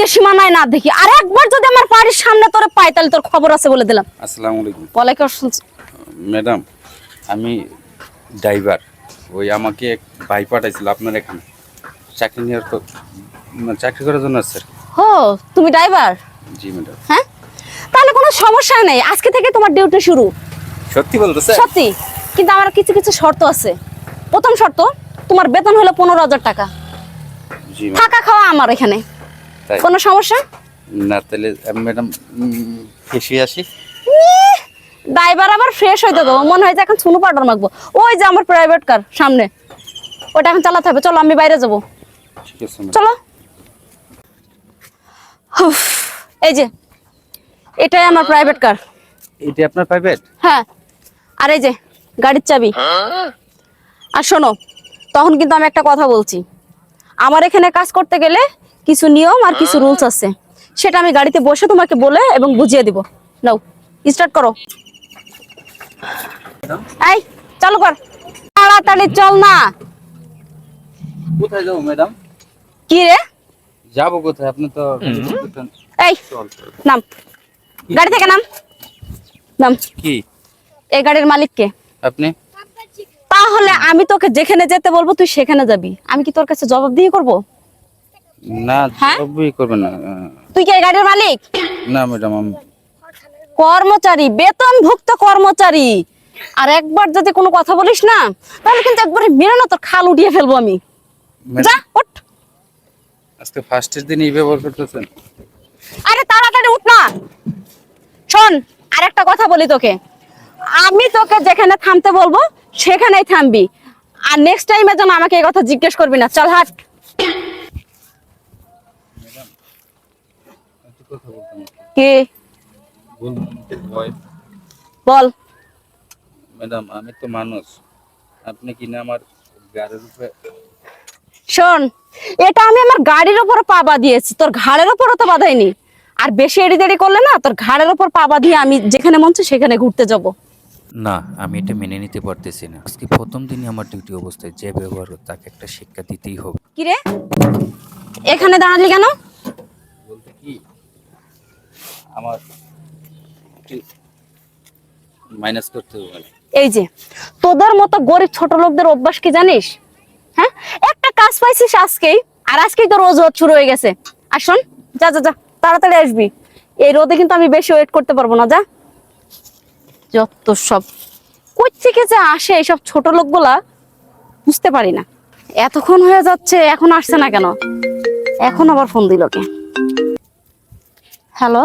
আত্মীয় সীমানায় না দেখি। আর একবার যদি আমার বাড়ির সামনে তোরে পাই তাহলে তোর খবর আছে বলে দিলাম। আসসালামু আলাইকুম। ওয়ালাইকুম আসসালাম। ম্যাডাম আমি ড্রাইভার। ওই আমাকে এক ভাই পাঠাইছিল আপনার এখানে। চাকরি নেওয়ার তো চাকরি করার জন্য স্যার। হো তুমি ড্রাইভার? জি ম্যাডাম। হ্যাঁ? তাহলে কোনো সমস্যা নেই। আজকে থেকে তোমার ডিউটি শুরু। সত্যি বলতে স্যার? সত্যি। কিন্তু আমার কিছু কিছু শর্ত আছে। প্রথম শর্ত তোমার বেতন হলো পনেরো হাজার টাকা। থাকা খাওয়া আমার এখানে। কোনো সমস্যা? না তাহলে ম্যাডাম ফেসে আসি। ড্রাইভার আবার ফ্রেশ হইতে দেবো। মনে হয় যে এখন ছুনু পাউডার মাখবো। ওই যে আমার প্রাইভেট কার সামনে। ওটা এখন চালাতে হবে। চলো আমি বাইরে যাব। চলো। এই যে এটাই আমার প্রাইভেট কার এটা আপনার প্রাইভেট হ্যাঁ। আর এই যে গাড়ির চাবি। আর শোনো তখন কিন্তু আমি একটা কথা বলছি। আমার এখানে কাজ করতে গেলে কিছু নিয়ম আর কিছু রুলস আছে। সেটা আমি গাড়িতে বসে তোমাকে বলে এবং বুঝিয়ে দিব। নাও স্টার্ট করো। এই চালু কর। তাড়াতাড়ি চল না। কোথায় যাব ম্যাডাম কি রে? যাব কোথায়? আপনি তো এই চল নাম। গাড়ি থেকে নাম। নাম। কি? এই গাড়ির মালিককে। আপনি? তাহলে আমি তোকে যেখানে যেতে বলব তুই সেখানে যাবি। আমি কি তোর কাছে জবাব দিয়ে করব? না হ্যাঁ? সবই করবেন না তুই কি গাড়ির মালিক? না ম্যাডাম আমি কর্মচারী বেতনভুক্ত কর্মচারী। আর একবার যদি কোনো কথা বলিস না তাহলে কিন্তু একবারে মেরে না তোর খাল উঠিয়ে ফেলব আমি। যা উঠ। আজকে ফার্স্টের দিন এই ব্যবহার করতেছেন? আরে তাড়াতাড়ি উঠ না। শোন আরেকটা কথা বলি তোকে। আমি তোকে যেখানে থামতে বলব সেখানেই থামবি। আর নেক্সট টাইমে যেন আমাকে এই কথা জিজ্ঞেস করবি না। চল হাট একটু কথা বলতাম কি? বল। ম্যাডাম আমি তো মানুষ। আপনি কি না আমার গাড়ির উপরে শোন এটা আমি আমার গাড়ির উপর পা বাঁধিয়েছি তোর ঘাড়ের উপরও তো বাঁধাইনি। আর বেশি এড়ি দেড়ি করলে না তোর ঘাড়ের উপর পা বাঁধিয়ে আমি যেখানে মন সেখানে ঘুরতে যাব। না আমি এটা মেনে নিতে পারতেছি না। আজকে প্রথম দিনই আমার ডিউটি অবস্থায় যে ব্যবহার তাকে একটা শিক্ষা দিতেই হবে। কি রে এখানে দাঁড়ালি কেন? আমার মাইনাস করতে হবে এই যে, তোদের মতো গরিব ছোট লোকদের অভ্যাস কি জানিস? হ্যাঁ? একটা কাজ পাইছিস আজকেই, আর আজকেই তো রোজ রোদ শুরু হয়ে গেছে। আর শোন, যা যা যা, তাড়াতাড়ি আসবি। এই রোদে কিন্তু আমি বেশি ওয়েট করতে পারব না, যা। যত সব কই থেকে যে আসে এইসব ছোট লোকগুলা, বুঝতে পারি না। এতক্ষণ হয়ে যাচ্ছে, এখন আসছে না কেন? এখন আবার ফোন দিল কে? হ্যালো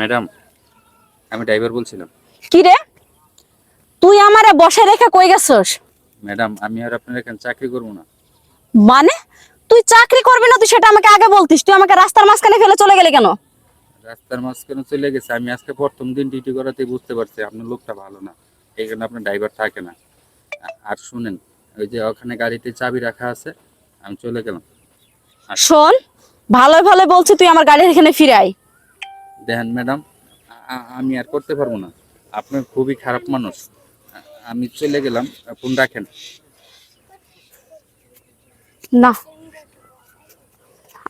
ম্যাডাম আমি ড্রাইভার বলছিলাম। কি রে তুই আমারে বসে রেখে কই গেছস? ম্যাডাম আমি আর আপনার এখানে চাকরি করব না। মানে? তুই চাকরি করবি না তুই সেটা আমাকে আগে বলতিস। তুই আমাকে রাস্তার মাঝখানে ফেলে চলে গেলি কেন? রাস্তার মাঝখানে চলে গেছে আমি আজকে প্রথম দিন ডিউটি করাতে বুঝতে পারছি আপনার লোকটা ভালো না। এই কারণে আপনার ড্রাইভার থাকে না। আর শুনেন ওই যে ওখানে গাড়িতে চাবি রাখা আছে আমি চলে গেলাম। শোন ভালো ভালো বলছি তুই আমার গাড়ির এখানে ফিরে আয়। দেখেন ম্যাডাম আমি আর করতে পারব না। আপনি খুবই খারাপ মানুষ। আমি চলে গেলাম, ফোন রাখেন। না।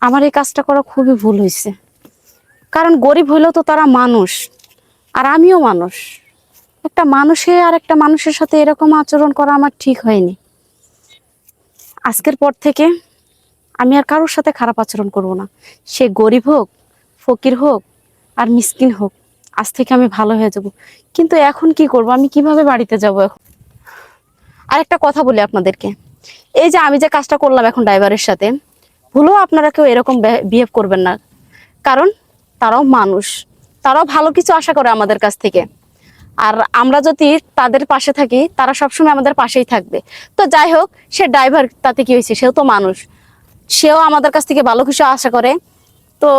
আমার এই কাজটা করা খুবই ভুল হয়েছে। কারণ গরিব হইলেও তো তারা মানুষ, আর আমিও মানুষ। একটা মানুষে আর একটা মানুষের সাথে এরকম আচরণ করা আমার ঠিক হয়নি। আজকের পর থেকে আমি আর কারোর সাথে খারাপ আচরণ করব না। সে গরিব হোক, ফকির হোক আর মিসকিন হোক, আজ থেকে আমি ভালো হয়ে যাব। কিন্তু এখন কি করব? আমি কীভাবে বাড়িতে যাব এখন? আর একটা কথা বলি আপনাদেরকে। এই যে আমি যে কাজটা করলাম এখন ড্রাইভারের সাথে, ভুলেও আপনারা কেউ এরকম বিহেভ করবেন না। কারণ তারাও মানুষ। তারাও ভালো কিছু আশা করে আমাদের কাছ থেকে। আর আমরা যদি তাদের পাশে থাকি, তারা সবসময় আমাদের পাশেই থাকবে। তো যাই হোক, সে ড্রাইভার তাতে কি হয়েছে? সেও তো মানুষ। সেও আমাদের কাছ থেকে ভালো কিছু আশা করে। তো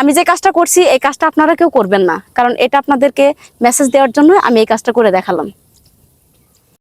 আমি যে কাজটা করছি, এই কাজটা আপনারা কেউ করবেন না। কারণ এটা আপনাদেরকে মেসেজ দেওয়ার জন্য আমি এই কাজটা করে দেখালাম।